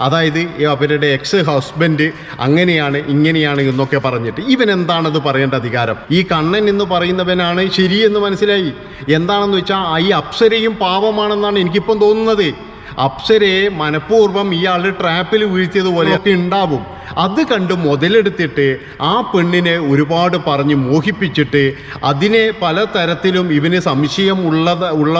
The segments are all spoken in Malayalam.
അതായത് അവരുടെ എക്സ് ഹസ്ബൻഡ് അങ്ങനെയാണ് ഇങ്ങനെയാണ് എന്നൊക്കെ പറഞ്ഞിട്ട് ഇവൻ എന്താണത് പറയേണ്ട അധികാരം? ഈ കണ്ണൻ എന്ന് പറയുന്നവനാണ് ശരിയെന്ന് മനസ്സിലായി. എന്താണെന്ന് വെച്ചാൽ ഈ അപ്സരയും പാവമാണെന്നാണ് എനിക്കിപ്പം തോന്നുന്നത്. അപ്സരയെ മനഃപൂർവം ഇയാൾ ട്രാപ്പിൽ വീഴ്ത്തിയതുപോലെയൊക്കെ ഉണ്ടാവും. അത് കണ്ട് മുതലെടുത്തിട്ട് ആ പെണ്ണിനെ ഒരുപാട് പറഞ്ഞ് മോഹിപ്പിച്ചിട്ട് അതിനെ പല തരത്തിലും ഇവന് സംശയം ഉള്ളത് ഉള്ള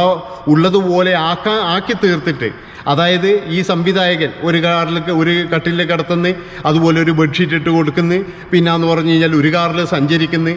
ഉള്ളതുപോലെ ആക്കാ ആക്കി തീർത്തിട്ട്. അതായത് ഈ സംവിധായകൻ ഒരു കാറിൽ ഒരു കട്ടിലിൽ കിടത്തുന്നു അതുപോലെ ഒരു ബെഡ്ഷീറ്റ് ഇട്ട് കൊടുക്കുന്നു പിന്നാന്ന് പറഞ്ഞു കഴിഞ്ഞാൽ ഒരു കാറിൽ സഞ്ചരിക്കുന്നു.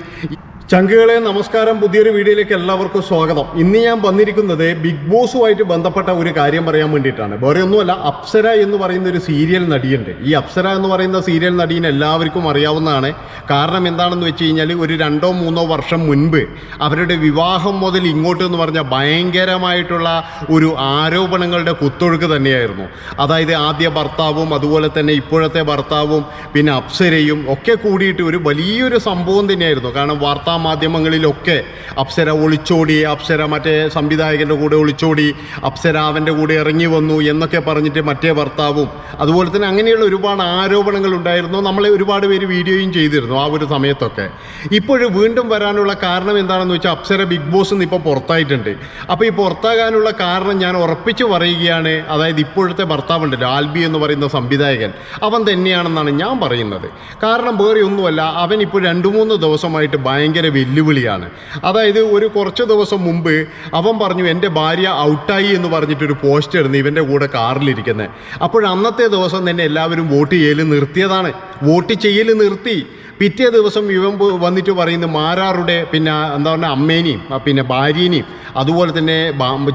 ചങ്കുകളെ നമസ്കാരം പുതിയൊരു വീഡിയോയിലേക്ക് എല്ലാവർക്കും സ്വാഗതം. ഇന്ന് ഞാൻ വന്നിരിക്കുന്നത് ബിഗ് ബോസുമായിട്ട് ബന്ധപ്പെട്ട ഒരു കാര്യം പറയാൻ വേണ്ടിയിട്ടാണ്. വേറെ ഒന്നുമല്ല അപ്സര എന്ന് പറയുന്ന ഒരു സീരിയൽ നടിയുണ്ട്. ഈ അപ്സര എന്ന് പറയുന്ന സീരിയൽ നടീനെ എല്ലാവർക്കും അറിയാവുന്നതാണ്. കാരണം എന്താണെന്ന് വെച്ച് കഴിഞ്ഞാൽ ഒരു രണ്ടോ മൂന്നോ വർഷം മുൻപ് അവരുടെ വിവാഹം മുതൽ ഇങ്ങോട്ട് എന്ന് പറഞ്ഞാൽ ഭയങ്കരമായിട്ടുള്ള ഒരു ആരോപണങ്ങളുടെ കുത്തൊഴുക്ക് തന്നെയായിരുന്നു. അതായത് ആദ്യ ഭർത്താവും അതുപോലെ തന്നെ ഇപ്പോഴത്തെ ഭർത്താവും പിന്നെ അപ്സരയും ഒക്കെ കൂടിയിട്ട് ഒരു വലിയൊരു സംഭവം തന്നെയായിരുന്നു. കാരണം വാർത്താ മാധ്യമങ്ങളിലൊക്കെ അപ്സര ഒളിച്ചോടി അപ്സര മറ്റേ സംവിധായകന്റെ കൂടെ ഒളിച്ചോടി അപ്സര അവന്റെ കൂടെ ഇറങ്ങി വന്നു എന്നൊക്കെ പറഞ്ഞിട്ട് മറ്റേ ഭർത്താവും. അതുപോലെ തന്നെ അങ്ങനെയുള്ള ഒരുപാട് ആരോപണങ്ങൾ ഉണ്ടായിരുന്നു. നമ്മളെ ഒരുപാട് പേര് വീഡിയോയും ചെയ്തിരുന്നു ആ ഒരു സമയത്തൊക്കെ. ഇപ്പോഴും വീണ്ടും വരാനുള്ള കാരണം എന്താണെന്ന് വെച്ചാൽ അപ്സര ബിഗ് ബോസ് നിന്ന് ഇപ്പോൾ പുറത്തായിട്ടുണ്ട്. അപ്പോൾ ഈ പുറത്താകാനുള്ള കാരണം ഞാൻ ഉറപ്പിച്ച് പറയുകയാണ്. അതായത് ഇപ്പോഴത്തെ ഭർത്താവുണ്ടല്ലോ ആൽബി എന്ന് പറയുന്ന സംവിധായകൻ. അവൻ തന്നെയാണെന്നാണ് ഞാൻ പറയുന്നത്. കാരണം വേറെ ഒന്നുമല്ല അവൻ ഇപ്പോൾ രണ്ട് മൂന്ന് ദിവസമായിട്ട് ഭയങ്കര വെല്ലുവിളിയാണ്. അതായത് ഒരു കുറച്ച് ദിവസം മുമ്പ് അവൻ പറഞ്ഞു എന്റെ ഭാര്യ ഔട്ടായി എന്ന് പറഞ്ഞിട്ടൊരു പോസ്റ്റ് ഇടുന്നു ഇവന്റെ കൂടെ കാറിലിരിക്കുന്നത് അപ്പോൾ അന്നത്തെ ദിവസം തന്നെ എല്ലാവരും വോട്ട് ചെയ്യൽ നിർത്തിയതാണ്. വോട്ട് ചെയ്യൽ നിർത്തി. പിറ്റേ ദിവസം ഇവൻ വന്നിട്ട് പറയുന്ന മാരാറുടെ പിന്നെ എന്താ പറഞ്ഞാൽ അമ്മേനെയും പിന്നെ ഭാര്യേനെയും അതുപോലെ തന്നെ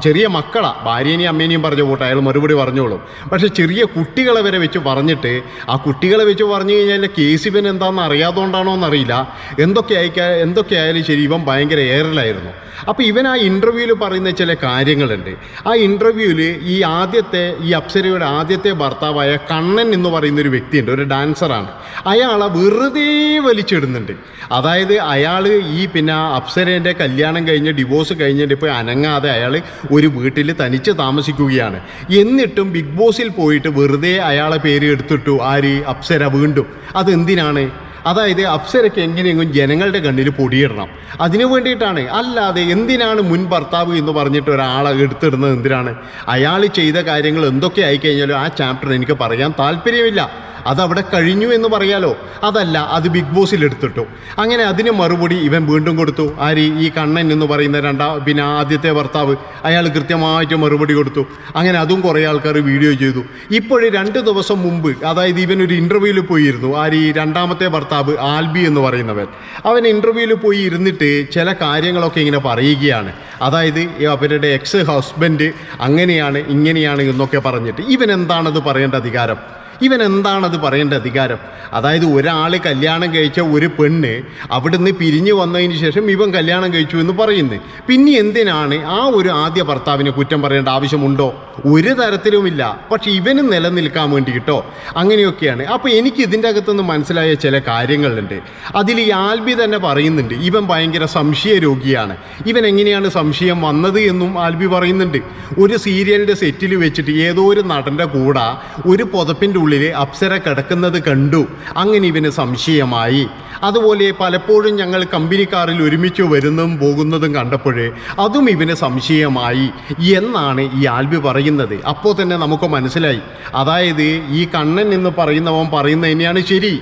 ചെറിയ മക്കളാ. ഭാര്യേനെയും അമ്മേനെയും പറഞ്ഞ കൂട്ടം അയാൾ മറുപടി പറഞ്ഞോളും. പക്ഷേ ചെറിയ കുട്ടികളെ വരെ വെച്ച് പറഞ്ഞിട്ട് ആ കുട്ടികളെ വെച്ച് പറഞ്ഞു കഴിഞ്ഞാൽ കേസ് ഇവൻ എന്താണെന്ന് അറിയാത്തതുകൊണ്ടാണോ എന്നറിയില്ല. എന്തൊക്കെ അയക്കാ എന്തൊക്കെ ആയാലും ശരി ഇവൻ ഭയങ്കര ഏറലായിരുന്നു. അപ്പോൾ ഇവൻ ആ ഇന്റർവ്യൂവിൽ പറയുന്ന ചില കാര്യങ്ങളുണ്ട്. ആ ഇന്റർവ്യൂവിൽ ഈ ആദ്യത്തെ ഈ അപ്സരയുടെ ആദ്യത്തെ ഭർത്താവായ കണ്ണൻ എന്ന് പറയുന്ന ഒരു വ്യക്തിയുണ്ട് ഒരു ഡാൻസറാണ് അയാളെ വെറുതെ വലിച്ചിടുന്നുണ്ട്. അതായത് അയാൾ ഈ പിന്നെ അപ്സരേന്റെ കല്യാണം കഴിഞ്ഞ് ഡിവോഴ്സ് കഴിഞ്ഞിട്ട് ഇപ്പോൾ അനങ്ങാതെ അയാൾ ഒരു വീട്ടിൽ തനിച്ച് താമസിക്കുകയാണ്. എന്നിട്ടും ബിഗ് ബോസിൽ പോയിട്ട് വെറുതെ അയാളെ പേര് എടുത്തിട്ടു ആര്? അപ്സര വീണ്ടും. അതെന്തിനാണ്? അതായത് അപ്സരയ്ക്ക് എങ്ങനെയെങ്കിലും ജനങ്ങളുടെ കണ്ണിൽ പൊടിയിടണം. അതിനു വേണ്ടിയിട്ടാണ്. അല്ലാതെ എന്തിനാണ് മുൻ ഭർത്താവ് എന്ന് പറഞ്ഞിട്ട് ഒരാളെ എടുത്തിടുന്നത് എന്തിനാണ്? അയാൾ ചെയ്ത കാര്യങ്ങൾ എന്തൊക്കെ ആയിക്കഴിഞ്ഞാലും ആ ചാപ്റ്റർ എനിക്ക് പറയാൻ താല്പര്യമില്ല. അതവിടെ കഴിഞ്ഞു എന്ന് പറയാലോ. അതല്ല അത് ബിഗ് ബോസിൽ എടുത്തിട്ടു. അങ്ങനെ അതിന് മറുപടി ഇവൻ വീണ്ടും കൊടുത്തു. ആര്? ഈ കണ്ണൻ എന്ന് പറയുന്ന രണ്ടാം പിന്നെ ആദ്യത്തെ ഭർത്താവ് അയാൾ കൃത്യമായിട്ട് മറുപടി കൊടുത്തു. അങ്ങനെ അതും കുറേ ആൾക്കാർ വീഡിയോ ചെയ്തു. ഇപ്പോഴും രണ്ട് ദിവസം മുമ്പ് അതായത് ഇവൻ ഒരു ഇന്റർവ്യൂവിൽ പോയിരുന്നു. ആര്? ഈ രണ്ടാമത്തെ ഭർത്താവ് ആൽബി എന്ന് പറയുന്നവൻ. അവൻ ഇന്റർവ്യൂവിൽ പോയി ഇരുന്നിട്ട് ചില കാര്യങ്ങളൊക്കെ ഇങ്ങനെ പറയുകയാണ്. അതായത് അവരുടെ എക്സ് ഹസ്ബൻഡ് അങ്ങനെയാണ് ഇങ്ങനെയാണ് എന്നൊക്കെ പറഞ്ഞിട്ട്. ഇവൻ എന്താണത് പറയേണ്ട അധികാരം? ഇവൻ എന്താണത് പറയേണ്ട അധികാരം? അതായത് ഒരാൾ കല്യാണം കഴിച്ച ഒരു പെണ്ണ് അവിടുന്ന് പിരിഞ്ഞു വന്നതിന് ശേഷം ഇവൻ കല്യാണം കഴിച്ചു എന്ന് പറയുന്നത് പിന്നെ എന്തിനാണ് ആ ഒരു ആദ്യ ഭർത്താവിനെ കുറ്റം പറയേണ്ട ആവശ്യമുണ്ടോ? ഒരു തരത്തിലുമില്ല. പക്ഷെ ഇവന് നിലനിൽക്കാൻ വേണ്ടിയിട്ടോ? അങ്ങനെയൊക്കെയാണ്. അപ്പോൾ എനിക്ക് ഇതിന്റെ അകത്തുനിന്ന് മനസ്സിലായ ചില കാര്യങ്ങളുണ്ട്. അതിൽ ഈ ആൽബി തന്നെ പറയുന്നുണ്ട് ഇവൻ ഭയങ്കര സംശയ രോഗിയാണ്. ഇവൻ എങ്ങനെയാണ് സംശയം വന്നത് എന്നും ആൽബി പറയുന്നുണ്ട്. ഒരു സീരിയലിന്റെ സെറ്റിൽ വെച്ചിട്ട് ഏതോ ഒരു നടന്റെ കൂടെ ഒരു പുതപ്പിന്റെ ഉള്ളിൽ അപ്സര കിടക്കുന്നത് കണ്ടു. അങ്ങനെ ഇവന് സംശയമായി. അതുപോലെ പലപ്പോഴും ഞങ്ങൾ കമ്പനിക്കാറിൽ ഒരുമിച്ച് വരുന്നതും പോകുന്നതും കണ്ടപ്പോഴേ അതും ഇവന് സംശയമായി. എന്നാണ് ഈ ആൽബി പറയുന്നത്. അപ്പോൾ തന്നെ നമുക്ക് മനസ്സിലായി. അതായത് ഈ കണ്ണൻ എന്ന് പറയുന്നവൻ പറയുന്നത് തന്നെയാണ് ശരി.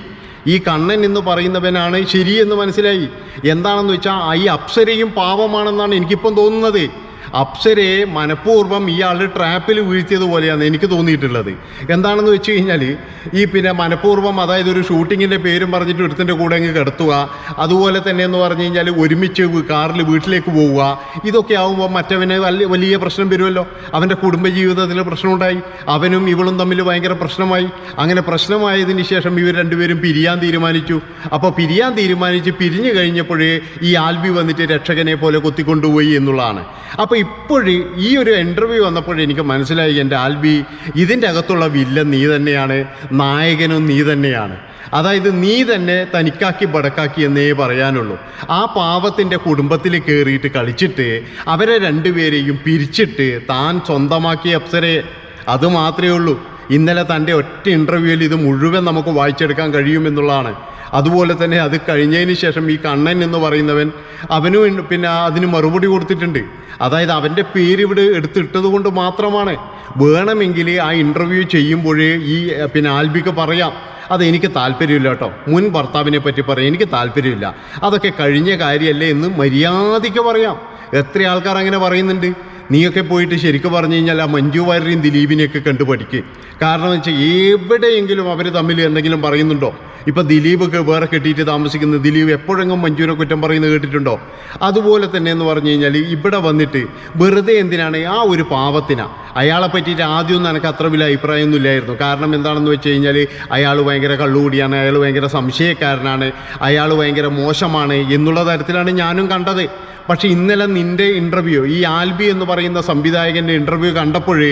ഈ കണ്ണൻ എന്ന് പറയുന്നവനാണ് ശരിയെന്ന് മനസ്സിലായി. എന്താണെന്ന് വെച്ചാൽ ഈ അപ്സരയും പാവമാണെന്നാണ് എനിക്കിപ്പം തോന്നുന്നത്. അപ്സരയെ മനഃപൂർവം ഇയാളുടെ ട്രാപ്പിൽ വീഴ്ത്തിയതുപോലെയാണ് എനിക്ക് തോന്നിയിട്ടുള്ളത്. എന്താണെന്ന് വെച്ച് കഴിഞ്ഞാൽ ഈ പിന്നെ മനഃപൂർവം അതായത് ഒരു ഷൂട്ടിങ്ങിന്റെ പേരും പറഞ്ഞിട്ട് ഒരുത്തിന്റെ കൂടെ അങ്ങ് കിടത്തുക അതുപോലെ തന്നെ എന്ന് പറഞ്ഞു കഴിഞ്ഞാൽ ഒരുമിച്ച് കാറിൽ വീട്ടിലേക്ക് പോവുക ഇതൊക്കെ ആകുമ്പോൾ മറ്റവന് വലിയ വലിയ പ്രശ്നം വരുമല്ലോ. അവന്റെ കുടുംബജീവിതത്തിൽ പ്രശ്നമുണ്ടായി അവനും ഇവളും തമ്മിൽ ഭയങ്കര പ്രശ്നമായി. അങ്ങനെ പ്രശ്നമായതിന് ശേഷം ഇവർ രണ്ടുപേരും പിരിയാൻ തീരുമാനിച്ചു. അപ്പോൾ പിരിയാൻ തീരുമാനിച്ച് പിരിഞ്ഞു കഴിഞ്ഞപ്പോഴേ ഈ ആൽബി വന്നിട്ട് രക്ഷകനെ പോലെ കൊത്തിക്കൊണ്ടുപോയി എന്നുള്ളതാണ്. അപ്പോൾ ഇപ്പോഴ് ഈ ഒരു ഇന്റർവ്യൂ വന്നപ്പോഴേ എനിക്ക് മനസ്സിലായി എന്റെ ആൽബി ഇതിന്റെ അകത്തുള്ള വില്ലൻ നീ തന്നെയാണ് നായകനും നീ തന്നെയാണ്. അതായത് നീ തന്നെ തനിക്കാക്കി ബടക്കാക്കി എന്നേ പറയാനുള്ളൂ. ആ പാവത്തിന്റെ കുടുംബത്തിൽ കയറിയിട്ട് കളിച്ചിട്ട് അവരെ രണ്ടുപേരെയും പിരിച്ചിട്ട് താൻ സ്വന്തമാക്കിയ അപ്സരെ അത് മാത്രമേ ഉള്ളൂ. ഇന്നലെ തന്റെ ഒറ്റ ഇന്റർവ്യൂവിൽ ഇത് മുഴുവൻ നമുക്ക് വായിച്ചെടുക്കാൻ കഴിയുമെന്നുള്ളതാണ് അതുപോലെ തന്നെ അത് കഴിഞ്ഞതിന് ശേഷം ഈ കണ്ണൻ എന്ന് പറയുന്നവൻ അവനും പിന്നെ അതിന് മറുപടി കൊടുത്തിട്ടുണ്ട്. അതായത് അവന്റെ പേര് ഇവിടെ എടുത്തിട്ടത് കൊണ്ട് മാത്രമാണ്. വേണമെങ്കിൽ ആ ഇന്റർവ്യൂ ചെയ്യുമ്പോഴേ ഈ പിന്നെ ആൽബിക്ക് പറയാം. അത് എനിക്ക് താല്പര്യമില്ല കേട്ടോ. മുൻ ഭർത്താവിനെ പറ്റി പറയാം. എനിക്ക് താല്പര്യമില്ല. അതൊക്കെ കഴിഞ്ഞ കാര്യമല്ലേ എന്ന് മര്യാദയ്ക്ക് പറയാം. എത്ര ആൾക്കാർ അങ്ങനെ പറയുന്നുണ്ട്? നീയൊക്കെ പോയിട്ട് ശരിക്കും പറഞ്ഞു കഴിഞ്ഞാൽ ആ മഞ്ജു വാര്യരെയും ദിലീപിനെയൊക്കെ കണ്ടു പഠിക്ക്. കാരണം വെച്ചാൽ എവിടെയെങ്കിലും അവർ തമ്മിൽ എന്തെങ്കിലും പറയുന്നുണ്ടോ? ഇപ്പൊ ദിലീപൊക്കെ വേറെ കെട്ടിയിട്ട് താമസിക്കുന്ന ദിലീപ് എപ്പോഴെങ്കിലും മഞ്ജുവിനെ കുറ്റം പറയുന്നത് കേട്ടിട്ടുണ്ടോ? അതുപോലെ തന്നെ എന്ന് പറഞ്ഞു കഴിഞ്ഞാൽ ഇവിടെ വന്നിട്ട് വെറുതെ എന്തിനാണ് ആ ഒരു പാവത്തിന? അയാളെ പറ്റിയിട്ട് ആദ്യമൊന്നും എനിക്ക് അത്ര വലിയ അഭിപ്രായമൊന്നും ഇല്ലായിരുന്നു. കാരണം എന്താണെന്ന് വെച്ച് കഴിഞ്ഞാൽ അയാൾ ഭയങ്കര കള്ളുകൂടിയാണ് അയാൾ ഭയങ്കര സംശയക്കാരനാണ് അയാൾ ഭയങ്കര മോശമാണ് എന്നുള്ള തരത്തിലാണ് ഞാനും കണ്ടത്. പക്ഷേ ഇന്നലെ നിന്റെ ഇന്റർവ്യൂ ഈ ആൽബി എന്ന് പറയുന്ന സംവിധായകന്റെ ഇന്റർവ്യൂ കണ്ടപ്പോഴേ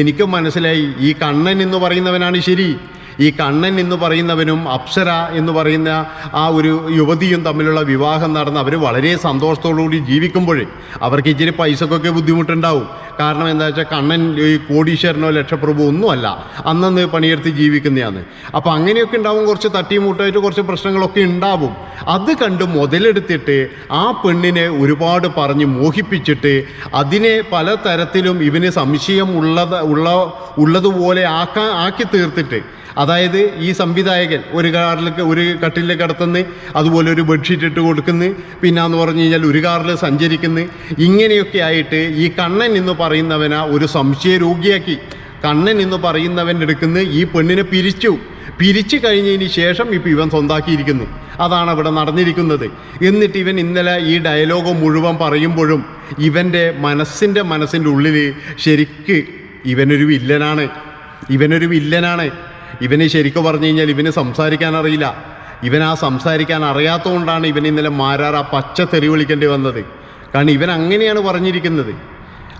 എനിക്ക് മനസ്സിലായി ഈ കണ്ണൻ എന്ന് പറയുന്നവനാണ് ശരി. ഈ കണ്ണൻ എന്ന് പറയുന്നവനും അപ്സര എന്ന് പറയുന്ന ആ ഒരു യുവതിയും തമ്മിലുള്ള വിവാഹം നടന്ന് അവർ വളരെ സന്തോഷത്തോടുകൂടി ജീവിക്കുമ്പോഴേ അവർക്ക് ഇച്ചിരി പൈസക്കൊക്കെ ബുദ്ധിമുട്ടുണ്ടാവും. കാരണം എന്താ വെച്ചാൽ കണ്ണൻ ഈ കോടീശ്വരനോ ലക്ഷപ്രഭു ഒന്നുമല്ല. അന്നന്ന് പണിയെടുത്ത് ജീവിക്കുന്നതാണ് അപ്പോൾ അങ്ങനെയൊക്കെ ഉണ്ടാവും കുറച്ച് തട്ടിമുട്ടായിട്ട് കുറച്ച് പ്രശ്നങ്ങളൊക്കെ ഉണ്ടാവും. അത് കണ്ട് മുതലെടുത്തിട്ട് ആ പെണ്ണിനെ ഒരുപാട് പറഞ്ഞ് മോഹിപ്പിച്ചിട്ട് അതിനെ പല തരത്തിലും ഇവന് സംശയം ഉള്ളത് ഉള്ള ഉള്ളതുപോലെ ആക്കാൻ ആക്കി തീർത്തിട്ട് അതായത് ഈ സംവിധായകൻ ഒരു കാറിലേക്ക് ഒരു കട്ടിലെ കിടത്തുന്നു അതുപോലെ ഒരു ബെഡ്ഷീറ്റ് ഇട്ട് കൊടുക്കുന്നു. പിന്നെ എന്ന് പറഞ്ഞു കഴിഞ്ഞാൽ ഒരു കാറിൽ സഞ്ചരിക്കുന്നു. ഇങ്ങനെയൊക്കെ ആയിട്ട് ഈ കണ്ണൻ എന്ന് പറയുന്നവനെ ഒരു സംശയ രോഗിയാക്കി. കണ്ണൻ എന്ന് പറയുന്നവൻ എടുക്കുന്ന ഈ പെണ്ണിനെ പിരിച്ചു. പിരിച്ചു കഴിഞ്ഞതിന് ശേഷം ഇപ്പം ഇവൻ സ്വന്താക്കിയിരിക്കുന്നു. അതാണ് അവിടെ നടന്നിരിക്കുന്നത്. എന്നിട്ട് ഇവൻ ഇന്നലെ ഈ ഡയലോഗ് മുഴുവൻ പറയുമ്പോഴും ഇവന്റെ മനസ്സിന്റെ മനസ്സിന്റെ ഉള്ളിൽ ശരിക്ക് ഇവനൊരു വില്ലനാണ്. ഇവനൊരു വില്ലനാണ്. ഇവന് ശരിക്കും പറഞ്ഞു കഴിഞ്ഞാൽ ഇവന് സംസാരിക്കാൻ അറിയില്ല. ഇവൻ ആ സംസാരിക്കാൻ അറിയാത്തതുകൊണ്ടാണ് ഇവൻ ഇന്നലെ മാരാർ ആ പച്ച തെറി വിളിക്കേണ്ടി വന്നത്. കാരണം ഇവൻ അങ്ങനെയാണ് പറഞ്ഞിരിക്കുന്നത്.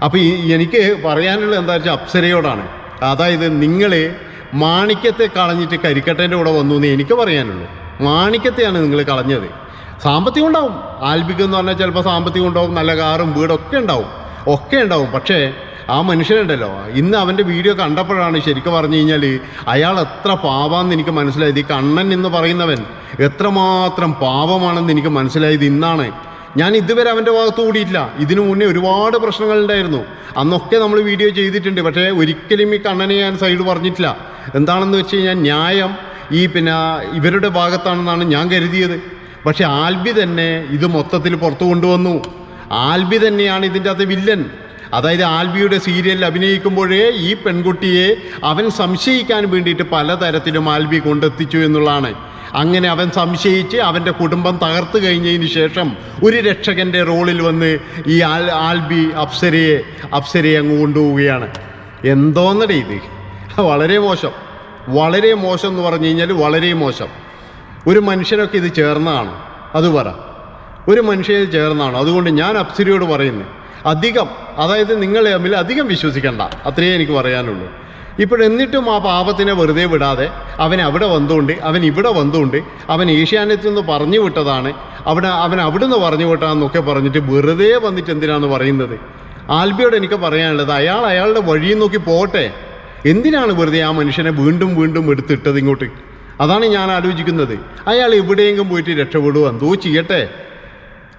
അപ്പോൾ എനിക്ക് പറയാനുള്ള എന്താ വെച്ചാൽ അപ്സരയോടാണ്. അതായത് നിങ്ങൾ മാണിക്യത്തെ കളഞ്ഞിട്ട് കരിക്കട്ടേന്റെ കൂടെ വന്നു എന്ന് എനിക്ക് പറയാനുള്ളൂ. മാണിക്യത്തെയാണ് നിങ്ങൾ കളഞ്ഞത്. സാമ്പത്തികം ഉണ്ടാവും. ആൽബിക്ക് എന്ന് പറഞ്ഞാൽ ചിലപ്പോൾ സാമ്പത്തികം ഉണ്ടാവും. നല്ല കാറും വീടൊക്കെ ഉണ്ടാവും. ഒക്കെ ഉണ്ടാവും. പക്ഷേ ആ മനുഷ്യനുണ്ടല്ലോ. ഇന്ന് അവന്റെ വീഡിയോ കണ്ടപ്പോഴാണ് ശരിക്കും പറഞ്ഞു കഴിഞ്ഞാൽ അയാൾ എത്ര പാവാന്ന് എനിക്ക് മനസ്സിലായത്. ഈ കണ്ണൻ എന്ന് പറയുന്നവൻ എത്രമാത്രം പാവമാണെന്ന് എനിക്ക് മനസ്സിലായത് ഇന്നാണ്. ഞാൻ ഇതുവരെ അവന്റെ ഭാഗത്ത് കൂടിയിട്ടില്ല ഇതിനു മുന്നേ ഒരുപാട് പ്രശ്നങ്ങളുണ്ടായിരുന്നു അന്നൊക്കെ നമ്മൾ വീഡിയോ ചെയ്തിട്ടുണ്ട്. പക്ഷേ ഒരിക്കലും ഈ കണ്ണനെ ഞാൻ സൈഡ് പറഞ്ഞിട്ടില്ല. എന്താണെന്ന് വെച്ച് കഴിഞ്ഞാൽ ന്യായം ഈ പിന്നെ ഇവരുടെ ഭാഗത്താണെന്നാണ് ഞാൻ കരുതിയത്. പക്ഷേ ആൽബി തന്നെ ഇത് മൊത്തത്തിൽ പുറത്തു കൊണ്ടുവന്നു. ആൽബി തന്നെയാണ് ഇതിന്റെ അകത്ത് വില്ലൻ. അതായത് ആൽബിയുടെ സീരിയലിൽ അഭിനയിക്കുമ്പോഴേ ഈ പെൺകുട്ടിയെ അവൻ സംശയിക്കാൻ വേണ്ടിയിട്ട് പലതരത്തിലും ആൽബി കൊണ്ടെത്തിച്ചു എന്നുള്ളതാണ്. അങ്ങനെ അവൻ സംശയിച്ച് അവന്റെ കുടുംബം തകർത്തു കഴിഞ്ഞതിന് ശേഷം ഒരു രക്ഷകന്റെ റോളിൽ വന്ന് ഈ ആൽ ആൽബി അപ്സരയെ അപ്സരയെ അങ്ങ് കൊണ്ടുപോവുകയാണ്. എന്തോന്നടേ ഇത്? വളരെ മോശം. വളരെ മോശം എന്ന് പറഞ്ഞു കഴിഞ്ഞാൽ വളരെ മോശം. ഒരു മനുഷ്യനൊക്കെ ഇത് ചേർന്നതാണ്. അത് പറ. ഒരു മനുഷ്യന് ചേർന്നതാണ്. അതുകൊണ്ട് ഞാൻ അപ്സരയോട് പറയുന്നു അധികം അതായത് നിങ്ങൾ തമ്മിൽ അധികം വിശ്വസിക്കണ്ട. അത്രയേ എനിക്ക് പറയാനുള്ളൂ. ഇപ്പോഴെന്നിട്ടും ആ പാപത്തിനെ വെറുതെ വിടാതെ അവൻ അവിടെ വന്നുകൊണ്ട് അവൻ ഇവിടെ വന്നുകൊണ്ട് അവൻ ഏഷ്യാനെറ്റിൽ നിന്ന് പറഞ്ഞു വിട്ടതാണ് അവിടെ അവൻ അവിടെ നിന്ന് പറഞ്ഞു വിട്ടാന്നൊക്കെ പറഞ്ഞിട്ട് വെറുതെ വന്നിട്ട് എന്തിനാണ് പറയുന്നത്? ആൽബിയോട് എനിക്ക് പറയാനുള്ളത് അയാൾ അയാളുടെ വഴിയിൽ നോക്കി പോട്ടെ. എന്തിനാണ് വെറുതെ ആ മനുഷ്യനെ വീണ്ടും വീണ്ടും എടുത്തിട്ടത് ഇങ്ങോട്ട്? അതാണ് ഞാൻ ആലോചിക്കുന്നത്. അയാൾ എവിടെയെങ്കിലും പോയിട്ട് രക്ഷപ്പെടുക എന്തോ ചെയ്യട്ടെ.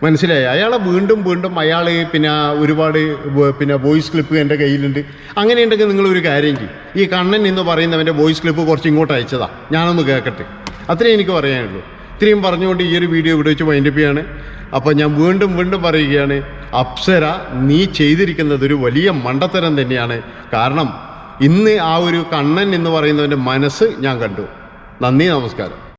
മനസ്സിലായി? അയാളെ വീണ്ടും വീണ്ടും അയാൾ പിന്നെ ഒരുപാട് പിന്നെ വോയിസ് ക്ലിപ്പ് എന്റെ കയ്യിലുണ്ട്. അങ്ങനെയുണ്ടെങ്കിൽ നിങ്ങളൊരു കാര്യം ചെയ്യും. ഈ കണ്ണൻ എന്ന് പറയുന്നവന്റെ വോയിസ് ക്ലിപ്പ് കുറച്ച് ഇങ്ങോട്ട് അയച്ചതാ. ഞാനൊന്ന് കേൾക്കട്ടെ അത്രേ എനിക്ക് പറയാനുള്ളൂ. ഇത്രയും പറഞ്ഞുകൊണ്ട് ഈ ഒരു വീഡിയോ ഇവിടെ വെച്ച് വൈൻഡപ്പ് ചെയ്യാണ്. അപ്പോൾ ഞാൻ വീണ്ടും വീണ്ടും പറയുകയാണ് അപ്സര നീ ചെയ്തിരിക്കുന്നത് ഒരു വലിയ മണ്ടത്തരം തന്നെയാണ്. കാരണം ഇന്ന് ആ ഒരു കണ്ണൻ എന്ന് പറയുന്നവന്റെ മനസ്സ് ഞാൻ കണ്ടു. നന്ദി നമസ്കാരം.